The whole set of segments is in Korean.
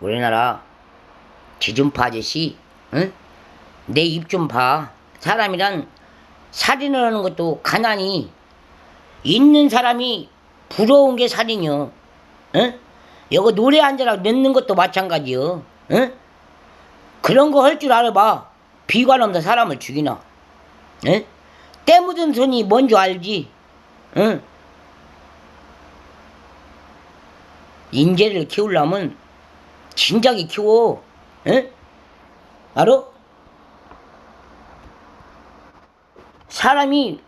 우리나라 지준파 아저씨, 응? 내 입 좀 봐. 사람이란 살인을 하는 것도 가난이 있는 사람이 부러운 게 살인이요. 응? 여기 노래 한 자락 넣는 것도 마찬가지요. 응? 그런 거 할 줄 알아봐. 비관 없는 사람을 죽이나. 응? 때 묻은 손이 뭔 줄 알지? 응? 인재를 키우려면 진작에 키워. 응? 알아? 사람이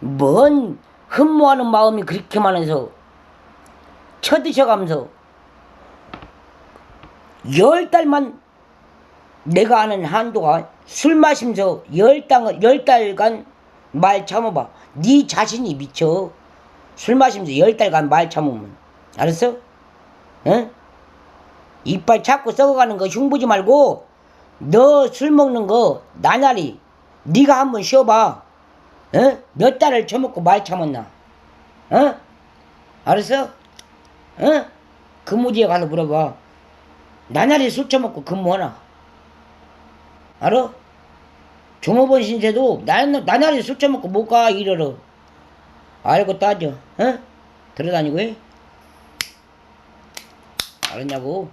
뭔 흠모하는 마음이 그렇게 많아서 쳐드셔가면서 열 달만 내가 아는 한도가 술 마시면서 열, 달, 열 달간 말 참아봐. 네 자신이 미쳐. 술 마시면서 열 달간 말 참으면. 알았어? 응? 이빨 자꾸 썩어가는 거 흉보지 말고 너 술 먹는 거 나날이 네가 한번 쉬어봐. 어? 몇 달을 처먹고 말 참았나? 어? 알았어? 어? 근무지에 가서 물어봐. 나날이 술 처먹고 근무하나? 알아? 종업원 신세도 나, 나날이 술 처먹고 못 가 이러러. 알고 따져. 어? 들어다니고 해? 알았냐고?